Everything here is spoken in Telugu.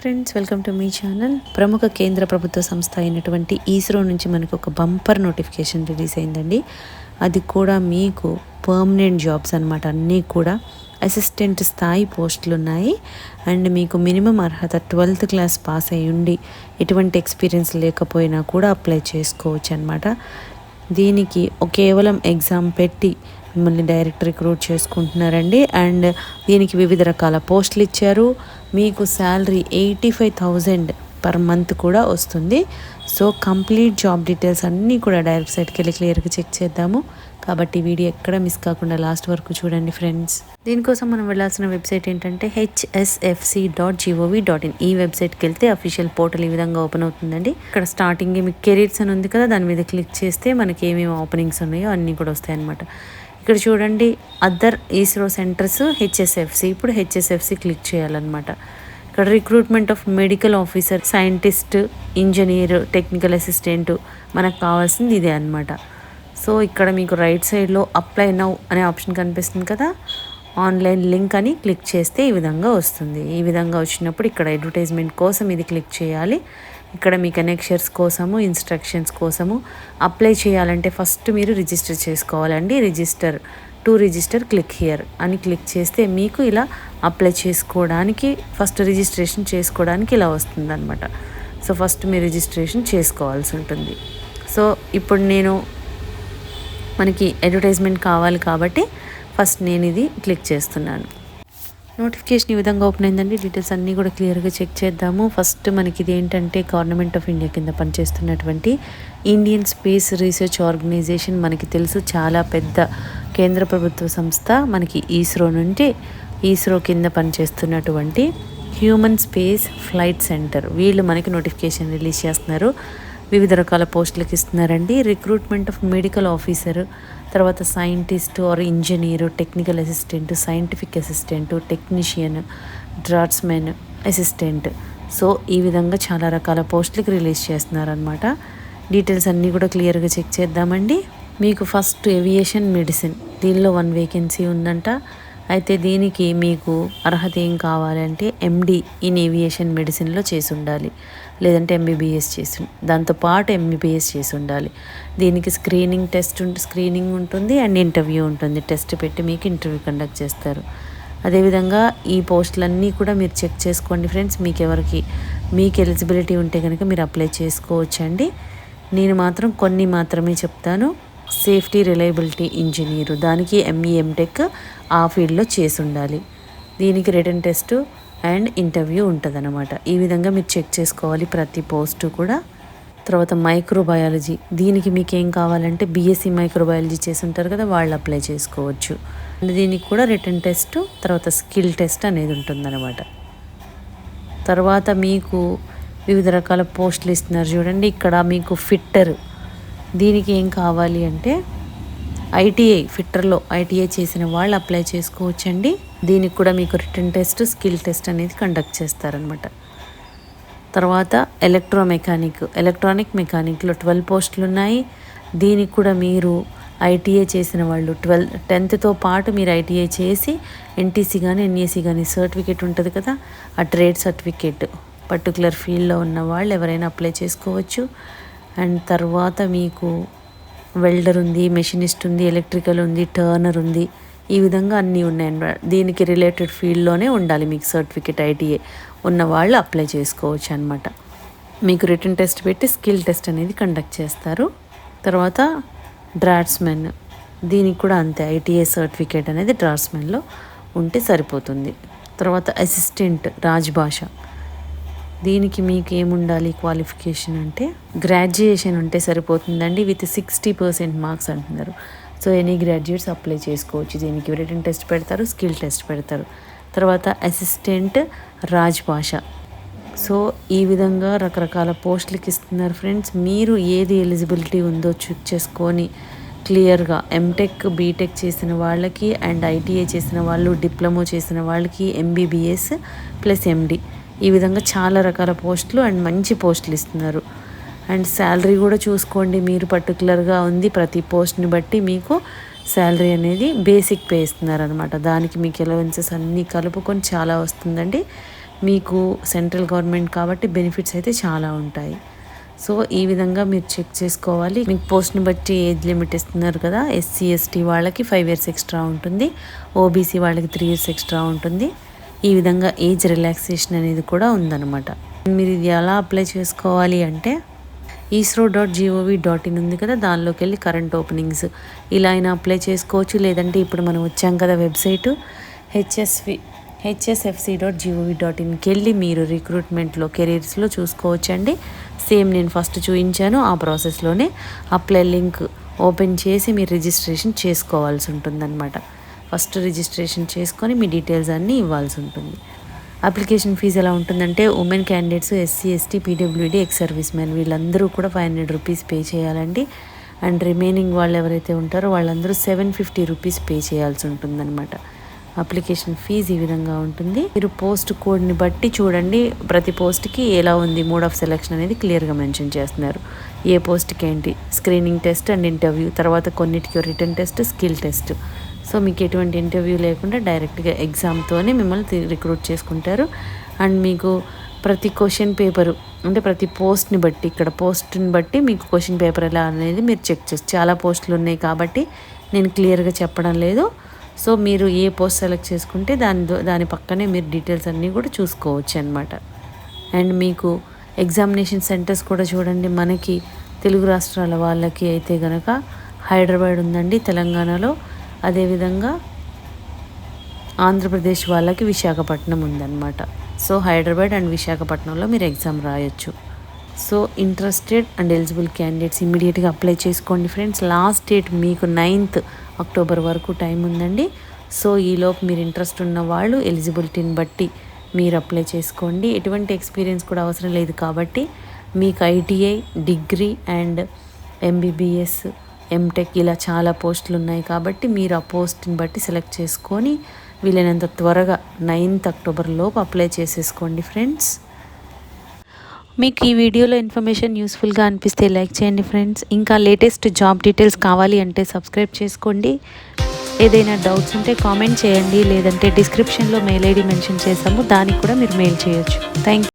ఫ్రెండ్స్ వెల్కమ్ టు మీ ఛానల్. ప్రముఖ కేంద్ర ప్రభుత్వ సంస్థ అయినటువంటి ఈస్రో నుంచి మనకు ఒక బంపర్ నోటిఫికేషన్ రిలీజ్ అయిందండి. అది కూడా మీకు పర్మనెంట్ జాబ్స్ అనమాట అన్నీ కూడా అసిస్టెంట్ స్థాయి పోస్టులు ఉన్నాయి. అండ్ మీకు మినిమం అర్హత ట్వెల్త్ క్లాస్ పాస్ అయి ఉండి ఎటువంటి ఎక్స్పీరియన్స్ లేకపోయినా కూడా అప్లై చేసుకోవచ్చు అనమాట దీనికి కేవలం ఎగ్జామ్ పెట్టి మిమ్మల్ని డైరెక్ట్ రిక్రూట్ చేసుకుంటున్నారండి. అండ్ దీనికి వివిధ రకాల పోస్టులు ఇచ్చారు. మీకు salary eighty five thousand per month కూడా వస్తుంది. సో కంప్లీట్ జాబ్ డీటెయిల్స్ అన్నీ కూడా డైరెక్ట్ సైట్కి వెళ్ళి క్లియర్గా చెక్ చేద్దాము. కాబట్టి వీడియో ఎక్కడ మిస్ కాకుండా లాస్ట్ వరకు చూడండి ఫ్రెండ్స్ దీనికోసం మనం వెళ్ళాల్సిన వెబ్సైట్ ఏంటంటే HSFC dot gov dot in. ఈ వెబ్సైట్కి వెళ్తే అఫీషియల్ పోర్టల్ ఈ విధంగా ఓపెన్ అవుతుందండి. ఇక్కడ స్టార్టింగ్ మీకు కెరీర్స్ అని ఉంది కదా దాని మీద క్లిక్ చేస్తే మనకి ఏమేమి ఓపెనింగ్స్ ఉన్నాయో అన్నీ కూడా వస్తాయన్నమాట. ఇక్కడ చూడండి అదర్ ఈస్రో సెంటర్స్ హెచ్ఎస్ఎఫ్సి ఇప్పుడు హెచ్ఎస్ఎఫ్సి క్లిక్ చేయాలన్నమాట. ఇక్కడ recruitment of medical officer scientist engineer technical assistant మనకు కావాల్సింది ఇదే అనమాట సో ఇక్కడ మీకు రైట్ సైడ్లో అప్లై నౌ అనే ఆప్షన్ కనిపిస్తుంది కదా? ఆన్లైన్ లింక్ అని క్లిక్ చేస్తే ఈ విధంగా వస్తుంది. ఈ విధంగా వచ్చినప్పుడు ఇక్కడ అడ్వర్టైజ్మెంట్ కోసం ఇది క్లిక్ చేయాలి. ఇక్కడ మీ కనెక్షన్స్ కోసము ఇన్స్ట్రక్షన్స్ కోసము అప్లై చేయాలంటే ఫస్ట్ మీరు రిజిస్టర్ చేసుకోవాలండి. Register to register click here అని క్లిక్ చేస్తే మీకు ఇలా అప్లై చేసుకోవడానికి ఫస్ట్ రిజిస్ట్రేషన్ చేసుకోవడానికి ఇలా వస్తుంది అనమాట సో ఫస్ట్ మీరు రిజిస్ట్రేషన్ చేసుకోవాల్సి ఉంటుంది. సో ఇప్పుడు నేను మనకి అడ్వర్టైజ్మెంట్ కావాలి కాబట్టి ఫస్ట్ నేను ఇది క్లిక్ చేస్తున్నాను. నోటిఫికేషన్ ఈ విధంగా ఓపెన్ అయిందండి. డీటెయిల్స్ అన్నీ కూడా క్లియర్గా చెక్ చేద్దాము. ఫస్ట్ మనకి ఇది ఏంటంటే గవర్నమెంట్ ఆఫ్ ఇండియా కింద పనిచేస్తున్నటువంటి ఇండియన్ స్పేస్ రీసెర్చ్ ఆర్గనైజేషన్ మనకి తెలుసు. చాలా పెద్ద కేంద్ర ప్రభుత్వ సంస్థ మనకి ఈస్రో నుండి ఈస్రో కింద పనిచేస్తున్నటువంటి హ్యూమన్ స్పేస్ ఫ్లైట్ సెంటర్ వీళ్ళు మనకి నోటిఫికేషన్ రిలీజ్ చేస్తున్నారు. వివిధ రకాల పోస్టులకు ఇస్తున్నారండి. రిక్రూట్మెంట్ ఆఫ్ మెడికల్ ఆఫీసర్ తర్వాత scientist or engineer technical assistant scientific assistant technician draughtsman assistant so ఈ విధంగా చాలా రకాల పోస్టులకు రిలీజ్ చేస్తున్నారనమాట డీటెయిల్స్ అన్నీ కూడా క్లియర్గా చెక్ చేద్దామండి. మీకు ఫస్ట్ ఏవియేషన్ మెడిసిన్ దీనిలో వన్ వేకెన్సీ ఉందంట. అయితే దీనికి మీకు అర్హత ఏం కావాలంటే ఎండి ఇన్ ఏవియేషన్ మెడిసిన్లో చేసి ఉండాలి. లేదంటే ఎంబీబీఎస్ చేసి దాంతోపాటు ఎంబీబీఎస్ చేసి ఉండాలి. దీనికి స్క్రీనింగ్ టెస్ట్ స్క్రీనింగ్ ఉంటుంది అండ్ ఇంటర్వ్యూ ఉంటుంది. టెస్ట్ పెట్టి మీకు ఇంటర్వ్యూ కండక్ట్ చేస్తారు. అదేవిధంగా ఈ పోస్టులన్నీ కూడా మీరు చెక్ చేసుకోండి ఫ్రెండ్స్. మీకు ఎవరికి మీకు ఎలిజిబిలిటీ ఉంటే కనుక మీరు అప్లై చేసుకోవచ్చండి. నేను మాత్రం కొన్ని మాత్రమే చెప్తాను. Safety reliability engineer. దానికి ఎంఈఎంటెక్ ఆ ఫీల్డ్లో చేసి ఉండాలి దీనికి రిటర్న్ టెస్ట్ అండ్ ఇంటర్వ్యూ ఉంటుందన్నమాట. ఈ విధంగా మీరు చెక్ చేసుకోవాలి ప్రతి పోస్టు కూడా. తర్వాత మైక్రోబయాలజీ దీనికి మీకు ఏం కావాలంటే బీఎస్సీ మైక్రోబయాలజీ చేసి ఉంటారు కదా వాళ్ళు అప్లై చేసుకోవచ్చు. దీనికి కూడా రిటర్న్ టెస్ట్ తర్వాత స్కిల్ టెస్ట్ అనేది ఉంటుందన్నమాట. తర్వాత మీకు వివిధ రకాల పోస్టులు ఇస్తున్నారు చూడండి. ఇక్కడ మీకు ఫిట్టర్ దీనికి ఏం కావాలి అంటే ఐటీఐ ఫిట్టర్లో ఐటీఐ చేసిన వాళ్ళు అప్లై చేసుకోవచ్చండి. దీనికి కూడా మీకు రిటర్న్ టెస్ట్ స్కిల్ టెస్ట్ అనేది కండక్ట్ చేస్తారనమాట తర్వాత ఎలక్ట్రో మెకానిక్ ఎలక్ట్రానిక్ మెకానిక్లో ట్వెల్వ్ పోస్టులు ఉన్నాయి. దీనికి కూడా మీరు ఐటీఐ చేసిన వాళ్ళు ట్వెల్వ్ టెన్త్తో పాటు మీరు ఐటీఐ చేసి ఎన్టీసీ కానీ ఎన్ఏసీ కానీ సర్టిఫికేట్ ఉంటుంది కదా ఆ ట్రేడ్ సర్టిఫికేట్. పర్టికులర్ ఫీల్డ్లో ఉన్న వాళ్ళు ఎవరైనా అప్లై చేసుకోవచ్చు. అండ్ తర్వాత మీకు వెల్డర్ ఉంది మెషినిస్ట్ ఉంది ఎలక్ట్రికల్ ఉంది టర్నర్ ఉంది. ఈ విధంగా అన్నీ ఉన్నాయి. దీనికి రిలేటెడ్ ఫీల్డ్లోనే ఉండాలి మీకు సర్టిఫికేట్ ఐటీఏ. ఉన్న వాళ్ళు అప్లై చేసుకోవచ్చు అనమాట మీకు రిటర్న్ టెస్ట్ పెట్టి స్కిల్ టెస్ట్ అనేది కండక్ట్ చేస్తారు. తర్వాత డ్రాట్స్మెన్ దీనికి కూడా అంతే ఐటీఏ సర్టిఫికేట్ అనేది డ్రాట్స్మెన్లో ఉంటే సరిపోతుంది. తర్వాత అసిస్టెంట్ రాజ్భాష దీనికి మీకు ఏముండాలి క్వాలిఫికేషన్ అంటే? గ్రాడ్యుయేషన్ ఉంటే సరిపోతుందండి విత్ సిక్స్టీ పర్సెంట్ మార్క్స్ అంటున్నారు. సో ఎనీ గ్రాడ్యుయేట్స్ అప్లై చేసుకోవచ్చు. దీనికి రిటర్న్ టెస్ట్ పెడతారు స్కిల్ టెస్ట్ పెడతారు. తర్వాత అసిస్టెంట్ రాజ్భాష సో ఈ విధంగా రకరకాల పోస్టులకి ఇస్తున్నారు ఫ్రెండ్స్ మీరు ఏది ఎలిజిబిలిటీ ఉందో చెక్ చేసుకొని క్లియర్గా ఎంటెక్ బీటెక్ చేసిన వాళ్ళకి అండ్ ఐటీఐ చేసిన వాళ్ళు డిప్లొమో చేసిన వాళ్ళకి ఎంబీబీఎస్ ప్లస్ ఎండీ ఈ విధంగా చాలా రకాల పోస్టులు అండ్ మంచి పోస్టులు ఇస్తున్నారు. అండ్ శాలరీ కూడా చూసుకోండి మీరు పర్టికులర్గా ఉంది ప్రతి పోస్ట్ని బట్టి మీకు శాలరీ అనేది బేసిక్ పే ఇస్తున్నారు అనమాట దానికి మీకు ఎలవెన్సెస్ అన్నీ కలుపుకొని చాలా వస్తుందండి. మీకు సెంట్రల్ గవర్నమెంట్ కాబట్టి బెనిఫిట్స్ అయితే చాలా ఉంటాయి. సో ఈ విధంగా మీరు చెక్ చేసుకోవాలి. మీకు పోస్ట్ని బట్టి ఏజ్ లిమిట్ ఇస్తున్నారు కదా ఎస్సీ ఎస్టీ వాళ్ళకి ఫైవ్ ఇయర్స్ ఎక్స్ట్రా ఉంటుంది ఓబీసీ వాళ్ళకి త్రీ ఇయర్స్ ఎక్స్ట్రా ఉంటుంది. ఈ విధంగా ఏజ్ రిలాక్సేషన్ అనేది కూడా ఉందన్నమాట. మీరు ఇది ఎలా అప్లై చేసుకోవాలి అంటే ISRO dot gov dot in ఉంది కదా దానిలోకి వెళ్ళి కరెంట్ ఓపెనింగ్స్ ఇలా అయినా అప్లై చేసుకోవచ్చు. లేదంటే ఇప్పుడు మనం వచ్చాం కదా website HSV HSFC dot gov dot ఇన్కి వెళ్ళి మీరు రిక్రూట్మెంట్లో కెరీర్స్లో చూసుకోవచ్చండి. సేమ్ నేను ఫస్ట్ చూపించాను ఆ ప్రాసెస్లోనే అప్లై లింక్ ఓపెన్ చేసి మీరు రిజిస్ట్రేషన్ చేసుకోవాల్సి ఉంటుందన్నమాట. ఫస్ట్ రిజిస్ట్రేషన్ చేసుకొని మీ డీటెయిల్స్ అన్నీ ఇవ్వాల్సి ఉంటుంది. అప్లికేషన్ ఫీజు ఎలా ఉంటుందంటే women candidates SC ST PWD ex service man వీళ్ళందరూ కూడా ఫైవ్ హండ్రెడ్ రూపీస్ పే చేయాలండి. అండ్ రిమైనింగ్ వాళ్ళు ఎవరైతే ఉంటారో వాళ్ళందరూ సెవెన్ ఫిఫ్టీ రూపీస్ పే చేయాల్సి ఉంటుందన్నమాట. అప్లికేషన్ ఫీజు ఈ విధంగా ఉంటుంది. మీరు పోస్ట్ కోడ్ని బట్టి చూడండి. ప్రతి పోస్ట్కి ఎలా ఉంది మోడ్ ఆఫ్ సెలెక్షన్ అనేది క్లియర్గా మెన్షన్ చేస్తున్నారు. ఏ పోస్ట్కి ఏంటి? స్క్రీనింగ్ టెస్ట్ అండ్ ఇంటర్వ్యూ తర్వాత కొన్నిటికి return test skill test. So మీకు ఎటువంటి ఇంటర్వ్యూ లేకుండా డైరెక్ట్గా ఎగ్జామ్తోనే మిమ్మల్ని రిక్రూట్ చేసుకుంటారు. అండ్ మీకు ప్రతి క్వశ్చన్ పేపరు అంటే ప్రతి పోస్ట్ని బట్టి ఇక్కడ పోస్ట్ని బట్టి మీకు క్వశ్చన్ పేపర్ ఎలా అనేది మీరు చెక్ చేసి చాలా పోస్టులు ఉన్నాయి కాబట్టి నేను క్లియర్గా చెప్పడం లేదు. సో మీరు ఏ పోస్ట్ సెలెక్ట్ చేసుకుంటే దాని దాని పక్కనే మీరు డీటెయిల్స్ అన్నీ కూడా చూసుకోవచ్చు అనమాట అండ్ మీకు ఎగ్జామినేషన్ సెంటర్స్ కూడా చూడండి. మనకి తెలుగు రాష్ట్రాల వాళ్ళకి అయితే కనుక హైదరాబాద్ ఉందండి తెలంగాణలో. అదేవిధంగా ఆంధ్రప్రదేశ్ వాళ్ళకి విశాఖపట్నం ఉందన్నమాట. సో హైదరాబాద్ అండ్ విశాఖపట్నంలో మీరు ఎగ్జామ్ రాయొచ్చు. So interested and eligible candidates ఇమీడియట్గా అప్లై చేసుకోండి ఫ్రెండ్స్. లాస్ట్ డేట్ మీకు నైన్త్ అక్టోబర్ వరకు టైం ఉందండి. సో ఈలోపు మీరు ఇంట్రెస్ట్ ఉన్న వాళ్ళు ఎలిజిబిలిటీని బట్టి మీరు అప్లై చేసుకోండి. ఎటువంటి ఎక్స్పీరియన్స్ కూడా అవసరం లేదు కాబట్టి మీకు ITI degree and MBBS MTech ఇలా చాలా పోస్టులు ఉన్నాయి కాబట్టి మీరు ఆ పోస్ట్ని బట్టి సెలెక్ట్ చేసుకొని వీలైనంత త్వరగా నైన్త్ అక్టోబర్ లోపు అప్లై చేసేసుకోండి ఫ్రెండ్స్. మీకు ఈ వీడియోలో ఇన్ఫర్మేషన్ యూస్ఫుల్గా అనిపిస్తే లైక్ చేయండి ఫ్రెండ్స్. ఇంకా లేటెస్ట్ జాబ్ డీటెయిల్స్ కావాలి అంటే సబ్స్క్రైబ్ చేసుకోండి. ఏదైనా డౌట్స్ ఉంటే కామెంట్ చేయండి. లేదంటే డిస్క్రిప్షన్లో మెయిల్ ఐడి మెన్షన్ చేసాము దానికి కూడా మీరు మెయిల్ చేయొచ్చు. థ్యాంక్